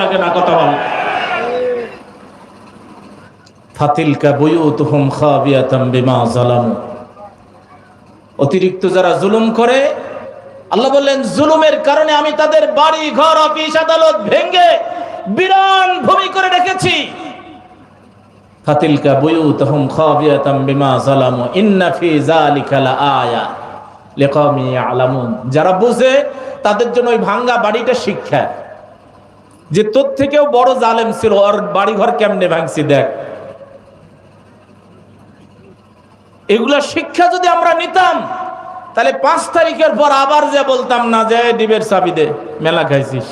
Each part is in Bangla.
লাগে না কথা অতিরিক্ত যারা জুলুম করে, আল্লাহ বললেন, জুলুমের কারণে আমি তাদের বাড়ি, ঘর, অফিস, আদালত ভেঙ্গে বিরান ভূমি করে রেখেছি। ফাতিলকা যারা বুঝে, তাদের জন্য ওই ভাঙ্গা বাড়িটা শিক্ষা। যে তোর থেকেও বড় জালেম ছিল, ওর বাড়ি ঘর কেমনে ভাঙছি দেখ। এগুলা শিক্ষা যদি আমরা নিতাম, তাহলে পাঁচ তারিখের পর আবার যে বলতাম না যে ডিবের চাবি দে, মেলা খাইছিস।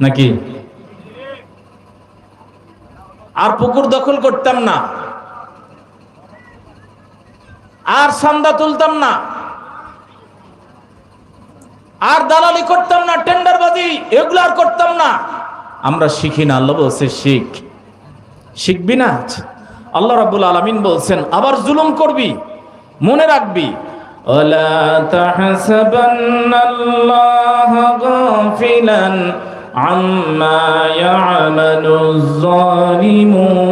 নাকি? আর পুকুর দখল করতাম না। আর সান্দা তুলতাম না। আর দালালি করতাম না টেন্ডারবাজি এগুলো আর করতাম না আমরা শিখি না আল্লাহ বলছে শিখ শিখবি না আল্লাহ রাব্বুল আলামিন বলছেন আবার জুলুম করবি মনে রাখবি ولا تحسبن الله غافلا عما يعمل الظالمون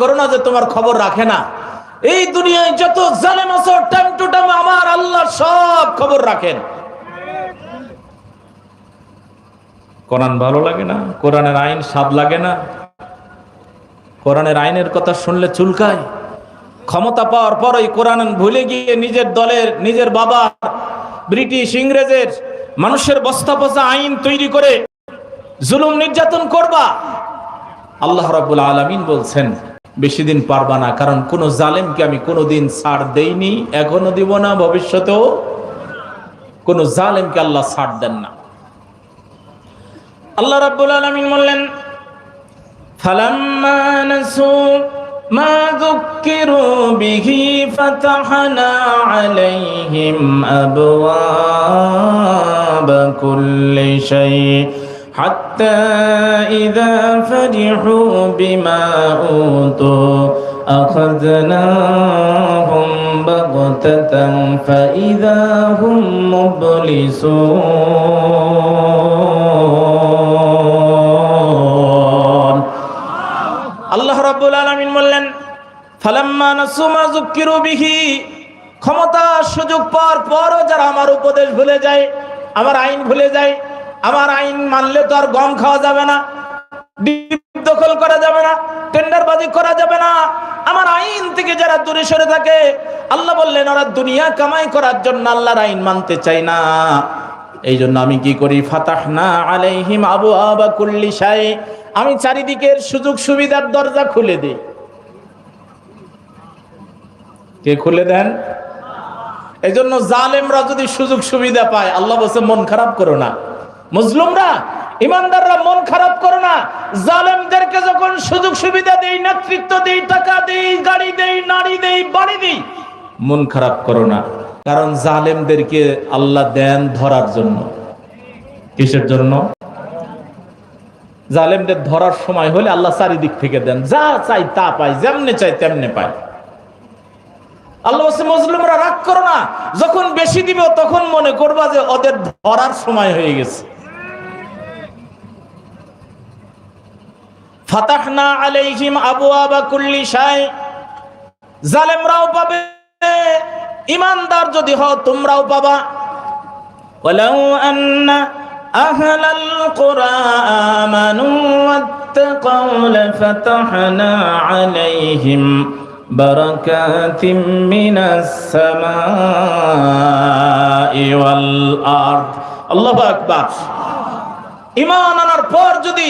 করো না যে তোমার খবর রাখে না। এই দুনিয়ায় যত জালেম আমার আল্লাহ সব খবর রাখেন। কোরআন ভালো লাগে না? কোরআনের আইন স্বাদ লাগে না? কোরআনের আইনের কথা শুনলে চুলকায়। ক্ষমতা পাওয়ার পরই কোরআন ভুলে গিয়ে নিজের দলের, নিজের বাবা ব্রিটিশ, ইংরেজের মানুষের বস্তা বস্তা আইন তৈরি করে জুলুম নির্যাতন করবা। আল্লাহ রাবুল আলমিন বলছেন বেশি দিন পারবা না। কারণ কোন জালেমকে আমি কোনোদিন ছাড় দেইনি, এখনও দিব না, ভবিষ্যতেও কোন জালেমকে আল্লাহ ছাড় দেন না। আল্লাহ রাব্বুল আলামিন বললেন, ফালাম্মা নাসু মা যুক্কিরু বিহি ফাতাহনা আলাইহিম আবওয়াব কুল্লি শাই حتى إذا فرحوا بما أوتوا أخذناهم بغتة فإذا هم مبلسون আল্লাহ রাব্বুল আলামিন বললেন ফালাম্মা নাসু মা যুক্কিরু বিহি ক্ষমতা সুযোগ পাওয়ার পরও যারা আমার উপদেশ ভুলে যায় আমার আইন ভুলে যায় আমার আইন মানলে তো আর গম খাওয়া যাবে না দখল করা যাবে না, টেন্ডারবাজি করা যাবে না। আমার আইন থেকে যারা দূরে সরে থাকে, আল্লাহ বললেন, ওরা দুনিয়া কামাই করার জন্য আল্লাহর আইন মানতে চাই না। এই জন্য আমি কি করি? ফাতাহ না আলাইহিম আবু আবা কুল্লি আমি চারিদিকের সুযোগ সুবিধার দরজা খুলে দিই। কে খুলে দেন? এই জন্য জালেমরা যদি সুযোগ সুবিধা পায়, আল্লাহ বলছে, মন খারাপ করো না। মুসলিমরা, ইমানদাররা মন খারাপ করো না। জালেমদেরকে যখন সুযোগ সুবিধা দেই, নেতৃত্ব দেই, টাকা দেই, গাড়ি দেই, নারী দেই, বাড়ি দেই, মন খারাপ করো না। কারণ জালেমদেরকে আল্লাহ দেন ধরার জন্য। কিসের জন্য? জালেমদের ধরার সময় হলে আল্লাহ চারিদিক থেকে দেন। যা চাই তা পাই যেমনে চাই তেমনে পায়। আল্লাহ বলছে, মুসলিমরা রাগ করো না। যখন বেশি দিব, তখন মনে করবা যে ওদের ধরার সময় হয়ে গেছে। ফাতাহনা আলাইহিম আবওয়াবা কুল্লি শাই জালেমরাও পাবে ইমানদার যদি হও তোমরাও পাবা ولو أن أهل القرى آمنوا واتقوا لفتحنا عليهم بركات من السماء والأرض الله أكبر ইমান আনার পর যদি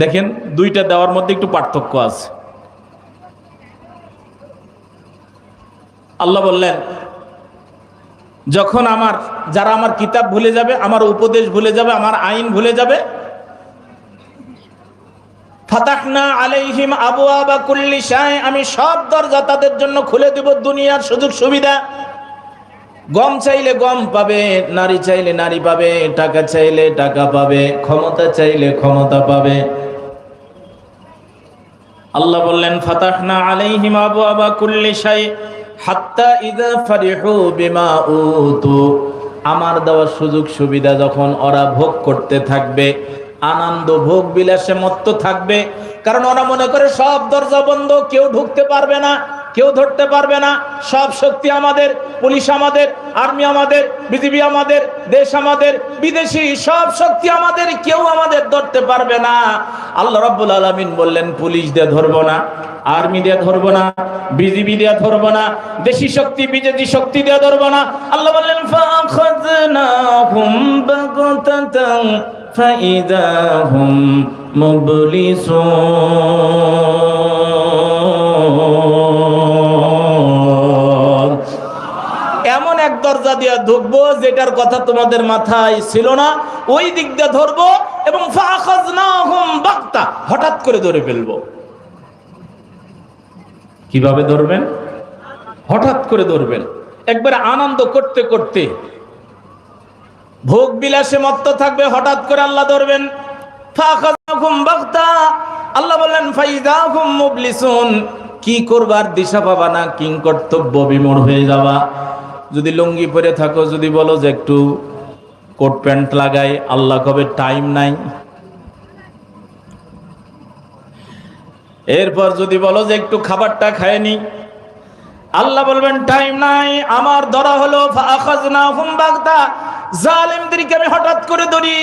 দেখেন, দুইটা দেওয়ার মধ্যে একটু পার্থক্য আছে। আল্লাহ বললেন, যখন আমার, যারা আমার কিতাব ভুলে যাবে, আমার উপদেশ ভুলে যাবে, আমার আইন ভুলে যাবে আলাইহিম আমি সব দরজা তাদের জন্য খুলে দেব, দুনিয়ার সুযোগ সুবিধা। গম চাইলে গম পাবে, নারী চাইলে নারী পাবে, টাকা চাইলে টাকা পাবে, ক্ষমতা চাইলে ক্ষমতা পাবে। আল্লাহ বললেন, ফাতাহনা আলাইহিম আবু আবা কুল্লি শাই, হাত্তা ইদা ফারিহু বিমা উতু। আমার দেওয়ার সুযোগ সুবিধা যখন ওরা ভোগ করতে থাকবে, আনন্দ ভোগ বিলাসে মত্ত থাকবে, কারণ ওরা মনে করে সব দরজা বন্ধ, কেউ ঢুকতে পারবে না। কেউ ধরতে পারবে না। সব শক্তি আমাদের, পুলিশ আমাদের, আর্মি আমাদের, বিজিবি আমাদের, দেশ আমাদের, বিদেশি সব শক্তি আমাদের, কেউ আমাদের ধরতে পারবে না। আল্লাহ রাব্বুল আলামিন বললেন, পুলিশ দিয়ে ধরবো না, আর্মি দিয়ে ধরবো না, বিজিবি দিয়ে ধরবো না, দেশি শক্তি বিজেপি শক্তি দিয়ে ধরবো না। আল্লাহ বললেন ফাখাযনাহুম বাগতাতান ফাইদা দরজা দিয়ে ঢুকবো যেটার কথা তোমাদের মাথায় ছিল না, ওই দিক দিয়ে ধরবো এবং হঠাৎ করে ধরে ফেলব। কীভাবে ধরবেন? হঠাৎ করে ধরবেন। একবার আনন্দ করতে করতে। ভোগ বিলাসে মত্ত থাকবে, হঠাৎ করে আল্লাহ ধরবেন। আল্লাহ বললেন কি করবার দিশা পাবা না কিং কর্তব্য বিমূঢ় হয়ে যাবা। যদি লুঙ্গি পরে থাকো, যদি বলো যে একটু কোট প্যান্ট লাগাই, আল্লাহ কবে টাইম নাই? এরপর যদি বলো যে একটু খাবারটা খায়নি আল্লাহ বলবেন, টাইম নাই, আমার ধরা হলো জালিমদেরকে আমি হঠাৎ করে ধরি।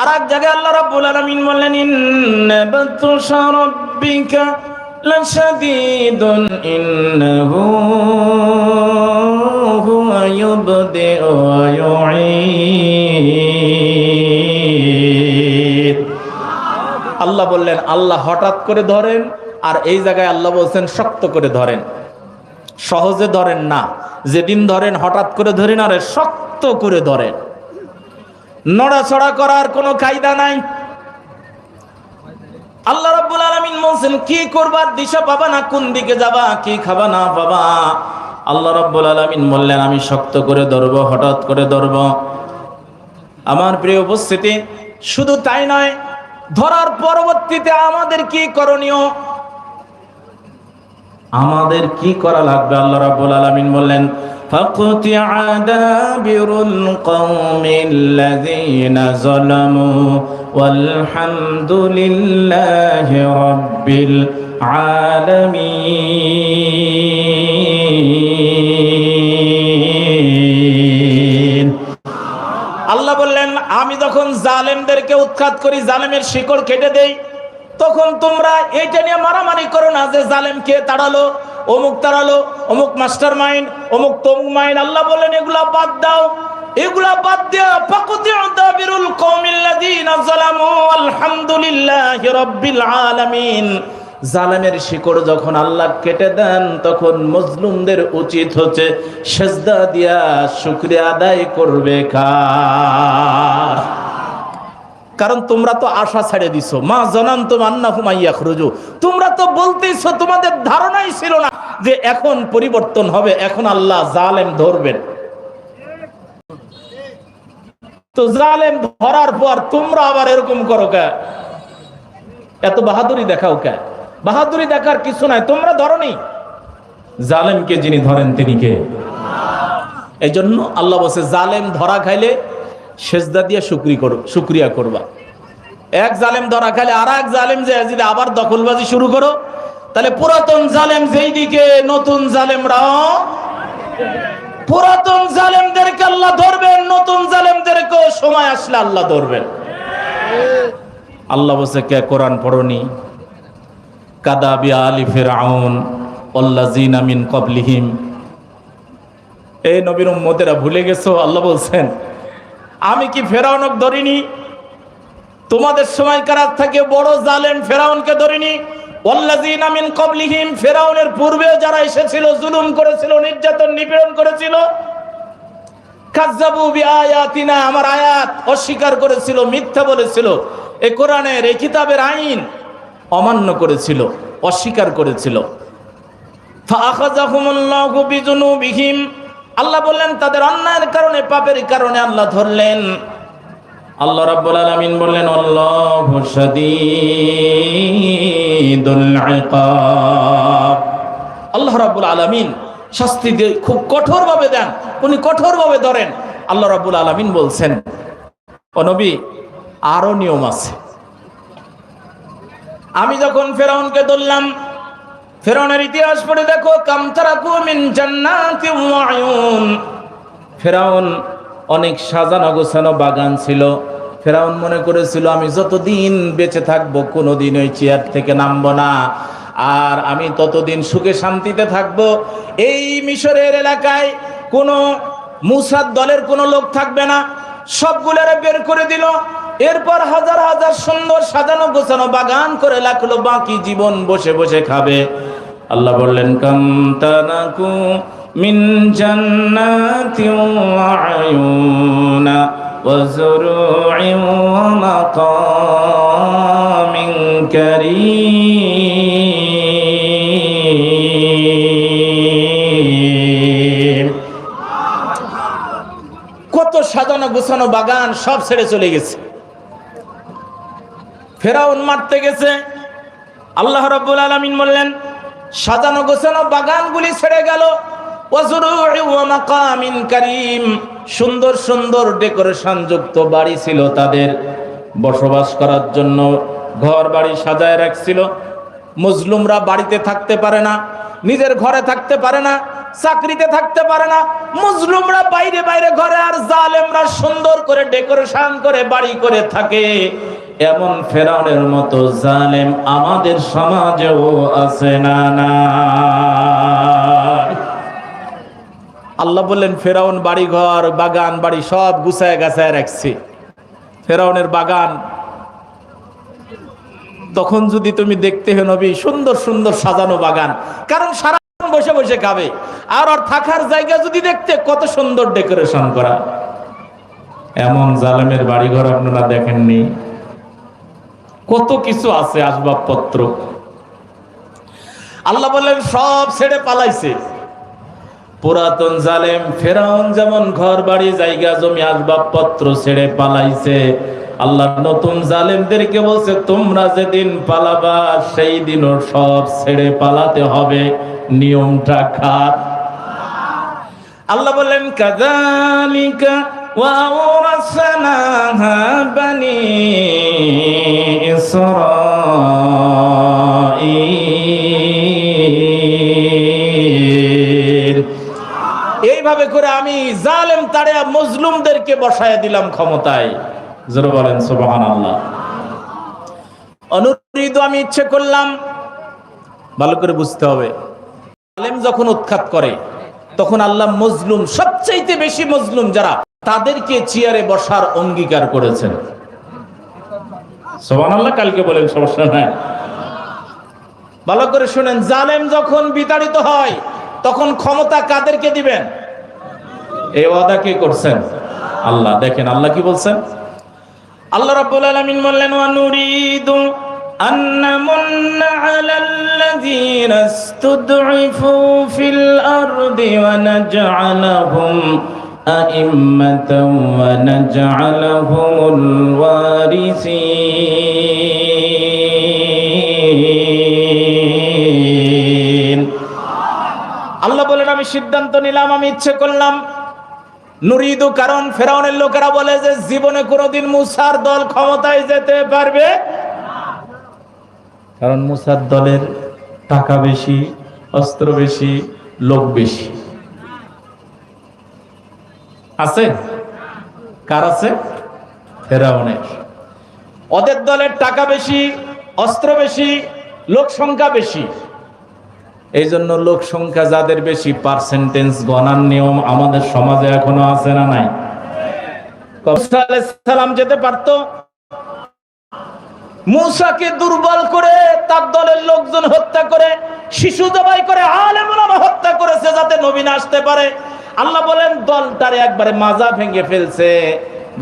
আর এক জায়গায় আল্লাহ রাব্বুল আলামিন বললেন, ইন্না বাতশা রাব্বিকা লাশাদীদুন, ইন্নাহু ইউঈদ আল্লাহ বললেন, আল্লাহ হঠাৎ করে ধরেন, আর এই জায়গায় আল্লাহ বলছেন, শক্ত করে ধরেন। সহজে ধরেন না। যেদিন ধরেন, হঠাৎ করে ধরেন, আরে শক্ত করে ধরেন। নড়াচড়া করার কোনো কায়দা নাই। আল্লাহ রাব্বুল আলামিন বলছেন, কি করবার দিশা পাবা না? কোন দিকে যাবা? কি খাবা না পাবা? আল্লাহ রাব্বুল আলামিন বললেন আমি শক্ত করে ধরবো হঠাৎ করে ধরবো আমার প্রিয় উপস্থিতি শুধু তাই নয় ধরার পরবর্তীতে আমাদের কি করণীয় আমাদের কি করা লাগবে আল্লাহ রাব্বুল আলামিন বললেন فقطع دابر القوم الذين ظلموا والحمد لله رب العالمين আল্লাহ বললেন, আমি যখন জালেমদেরকে উৎখাত করি, জালেমের শিকড় কেটে দেই, তখন তোমরা এইটা নিয়ে মারামারি করো না যে জালেমকে তাড়ালো, অমুক তাড়ালো, অমুক মাস্টার মাইন্ড অমুক তমুক মাইন্ড আল্লাহ বললেন, এগুলা বাদ দাও। এগুলা বাদ যালামু, আলহামদুলিল্লাহি রাব্বিল আলামিন। জালেমের শিকড় যখন আল্লাহ কেটে দেন, তখন মজলুমদের উচিত হচ্ছে সেজদা দিয়া শুকরিয়া আদায় করবে কার? কারণ তোমরা তো আশা ছেড়ে দিছো। মা জানান তো মান্না হুমাইয়া খরুজু তোমরা তো বলতেইছো, তোমাদের ধারণাই ছিল না যে এখন পরিবর্তন হবে, এখন আল্লাহ জালেম ধরবেন। তো জালেম ধরার পর তোমরা আবার এরকম করো কে? এত বাহাদুরি দেখাও কে? বাহাদুরি দেখার কিছু নাই, তোমরা ধরনি। জালেমকে যিনি ধরেন তিনি কে? এই জন্য আল্লাহ বলছে, জালেম ধরা খাইলে সেজদা দিয়ে শুক্রি করো শুক্রিয়া করবা। এক জালেম ধরা খাইলে আর এক জালেম যে যদি আবার দখলবাজি শুরু করো, তাহলে পুরাতন জালেম যেই দিকে, নতুন জালেমরাও পুরাতন জালেমদেরকে আল্লাহ ধরবেন, নতুন জালেমদেরকেও সময় আসলে আল্লাহ ধরবেন। আল্লাহ বসে কে কোরআন পড়নি? কাদাবি আলি ফেরাউন অল্লাজিন আমিন কবলিহিম এই নবীর উম্মতেরা ভুলে গেছো? আল্লাহ বলছেন, আমি কি ফেরাউনক ধরিনি? তোমাদের সময়কার থেকে বড় জালেন ফেরাউনকে ধরিনি? ওয়াল্লাযীনা মিন ক্বাবলিহিম, ফিরাউনের পূর্বে যারা এসেছিল, জুলুম করেছিল, নির্যাতন, নিপীড়ন করেছিল, কাজ্জাবু বিআয়াতিনা, আমার আয়াত অস্বীকার করেছিল, মিথ্যা বলেছিল। এ কোরআনের এই কিতাবের আইন অমান্য করেছিল, অস্বীকার করেছিল। আল্লাহ বললেন, তাদের অন্যায়ের কারণে, পাপের কারণে আল্লাহ ধরলেন। আল্লাহ রাব্বুল আলামিন বললেন, আল্লাহু শাদীদুল ইকাব। আল্লাহ রাব্বুল আলামিন শাস্তি দিয়ে খুব কঠোরভাবে দেন। উনি কঠোরভাবে ধরেন। আল্লাহ রাব্বুল আলামিন বলছেন, ও নবী, আরও নিয়ম আছে। আমি যখন ফেরাউনকে ধরলাম, ফেরাউনের ইতিহাস পড়ে দেখো ফেরাউন অনেক সাজানো গোছানো বাগান ছিল। ফেরাউন মনে করেছিল, আমি যতদিন বেঁচে থাকব কোনোদিন ওই চেয়ার থেকে নামবো না। আর আমি ততদিন সুখে শান্তিতে থাকব। এই মিশরের এলাকায় কোনো মুসাদ দলের কোনো লোক থাকবে না। সবগুলোরে বের করে দিল। এরপর হাজার হাজার সুন্দর সাজানো গোছানো বাগান করে লাগল বাকি জীবন বসে বসে খাবে। আল্লাহ বললেন, কান্তানাকু মিন জান্নাতি আয়ুনা ওয়া যুরু'in ওয়া মাকামিন কারীম। কত সাজানো গোছানো বাগান সব ছেড়ে চলে গেছে। ফেরাউন মারতে গেছে। আল্লাহ রাব্বুল আলামিন বললেন, সাজানো গোছানো বাগানগুলি ছেড়ে গেল। সুন্দর সুন্দর ডেকোরেশন যুক্ত বাড়ি ছিল তাদের। বসবাস করার জন্য ঘর বাড়ি সাজায় রাখছিল। মুসলিমরা বাড়িতে থাকতে পারে না, নিজের ঘরে থাকতে পারে না, চাকরিতে থাকতে পারে না। মুসলিমরা বাইরে বাইরে ঘরে আর জালেমরা সুন্দর করে ডেকোরেশন করে বাড়ি করে থাকে। এমন ফেরাউনের মতো জালেম আমাদের সমাজেও আছে না না। আল্লাহ বললেন, ফেরাউন বাড়ি ঘর বাগান, বাড়ি সব গুছায় গাছায় রাখছি। ফেরাউনের বাগান, তখন যদি তুমি দেখতে হে নবী, সুন্দর সুন্দর সাজানো বাগান। কারণ সারা বসে বসে খাবে। আর ওর থাকার জায়গা যদি দেখতে, কত সুন্দর ডেকোরেশন করা। এমন জালেমের বাড়িঘর আপনারা দেখেননি। কত কিছু আছে আসবাবপত্র? আল্লাহ বললেন, সব ছেড়ে পালাইছে। পুরাতন জালেম ফেরাউন যেমন ঘর, বাড়ি, জায়গা, জমি, আসবাবপত্র ছেড়ে পালাইছে। আল্লাহ নতুন জালেমদেরকে বলছে, তোমরা যেদিন পালাবা সেই দিনও সব ছেড়ে পালাতে হবে। নিয়মটা খাত আল্লাহ বললেন, কাযালিকা ওয়াওরাসনাহা বানি ইসরাঈল এইভাবে করে আমি জালেম তারে মজলুমদেরকে বসায় দিলাম ক্ষমতায়। জোরে বলেন, সুবহানাল্লাহ। অনুরিদ আমি ইচ্ছে করলাম, ভালো করে বুঝতে হবে। জালেম যখন উৎখাত করে, তখন আল্লাহ মজলুম, সবচাইতে বেশি মজলুম যারা তাদেরকে চেয়ারে বসার অঙ্গীকার করেছেন। সুবহানাল্লাহ, কালকে বলেন, সমস্যা নাই। ভালো করে শুনেন, জালেম যখন বিতাড়িত হয়, তখন ক্ষমতা কাদেরকে দিবেন? এই ওয়াদা কে করছেন? আল্লাহ। দেখেন, আল্লাহ কি বলছেন? আল্লাহ রাব্বুল আলামিন বললেন, ওয়া নুরিদু আন নামুন্না আলাল্লাযীনা ইসতুদঈফু ফিল আরদি ওয়া ওয়া নাজআলাহুমুল ওয়ারিসিন। আল্লাহ বলেন, আমি সিদ্ধান্ত নিলাম, আমি ইচ্ছে করলাম, নুরিদু কারণ ফেরাউনের লোকেরা বলে যে, জীবনে কোনোদিন মুসার দল ক্ষমতায় যেতে পারবে কারণ মুসার দলের টাকা বেশি, অস্ত্র বেশি, লোক বেশি। আছে? কার আছে? ফেরাউনের। ওদের দলের টাকা বেশি, অস্ত্র বেশি, লোক সংখ্যা বেশি। এই জন্য লোক সংখ্যা যাদের বেশি পার্সেন্টেজ গণার নিয়ম আমাদের সমাজে এখনও আছে না নাই? সালাম যেতে পারত? মুসাকে দুর্বল করে, তার দলের লোকজন হত্যা করে, শিশু জবাই করে আলেম হত্যা করেছে যাতে নবীন আসতে পারে। আল্লাহ বলেন, দলটারে একবারে মাজা ভেঙে ফেলছে।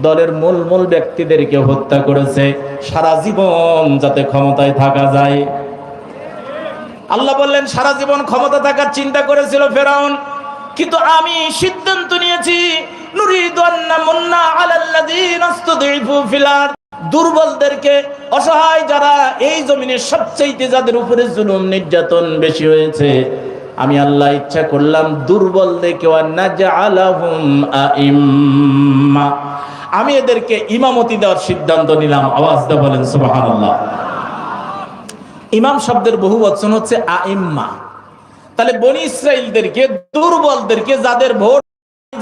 দলের মূল মূল ব্যক্তিদেরকে হত্যা করেছে। সারা জীবন যাতে ক্ষমতায় থাকা যায়। আল্লাহ বললেন, সারা জীবন ক্ষমতা থাকার চিন্তা করেছিল ফেরাউন। কিন্তু আমি সিদ্ধান্ত নিয়েছি দুর্বলদেরকে অসহায় যারা এই জমিনে সবচাইতে যাদের উপরে জুলুম নির্যাতন বেশি হয়েছে আমি আল্লাহ ইচ্ছা করলাম দুর্বল দেখে আমি এদেরকে ইমামতি দেওয়ার সিদ্ধান্ত নিলাম। আওয়াজ দা বলেন সুবাহ ইমাম শব্দের বহু বচন হচ্ছে আইম্মা। তাহলে বনি ইসরা দুর্বলদেরকে যাদের ভোট